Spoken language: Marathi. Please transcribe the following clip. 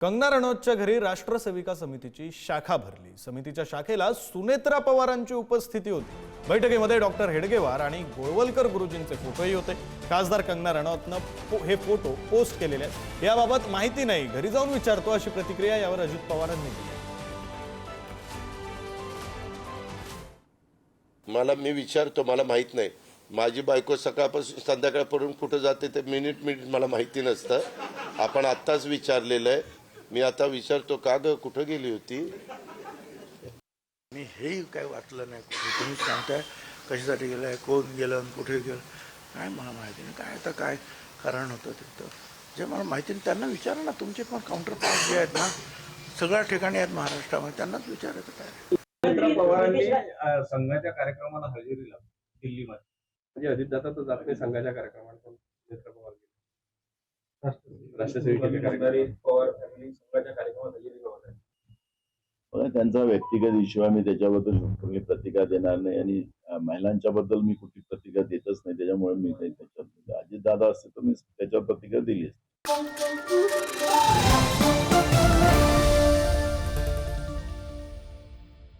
कंगना रणौतच्या घरी राष्ट्रसेविका समितीची शाखा भरली. समितीच्या शाखेला सुनेत्रा पवारांची उपस्थिती होती. बैठकीमध्ये डॉक्टर हेडगेवार आणि गोळवलकर गुरुजींचे फोटोही होते. खासदार कंगना रणौतनं पो- हे फोटो पोस्ट केलेले आहेत. याबाबत माहिती नाही. घरी जाऊन विचारतो अशी प्रतिक्रिया यावर अजित पवारांनी दिली. मला मी विचारतो मला माहीत नाही. माझी बायको सकाळपासून संध्याकाळपर्यंत कुठं जाते ते मिनिट मिनिट मला माहिती नसतं. आपण आत्ताच विचारलेलं आहे. मी आता विचारतो का ग कुठं गेली होती? मी हेही काय वाचलं नाही. कुठे तुम्ही सांगताय कशासाठी गेलं आहे कोण गेलं आणि कुठे गेलं? काय मला माहिती नाही. काय आता काय कारण होतं तिथं? जे मला माहिती नाही त्यांना विचारा ना. तुमचे पण काउंटर पार्ट जे आहेत ना सगळ्या ठिकाणी आहेत महाराष्ट्रामध्ये. त्यांनाच विचारायचं काय? पवारांनी संघाच्या कार्यक्रमाला हजेरी लावली दिल्लीमध्ये. म्हणजे अजितदादा तर जात नाही संघाच्या कार्यक्रमाला पण पवार गेले. राष्ट्रसेविकेच्या कार्यक्रमाला. पवार बघा, त्यांचा व्यक्तिगत इश्यू आहे मी त्याच्याबद्दल कुठली प्रतिक्रिया देणार नाही आणि महिलांच्या बद्दल मी कुठली प्रतिक्रिया देतच नाही. त्याच्यामुळे मी त्याच्यात अजित दादा असते तर मी त्याच्यावर प्रतिक्रिया दिली असते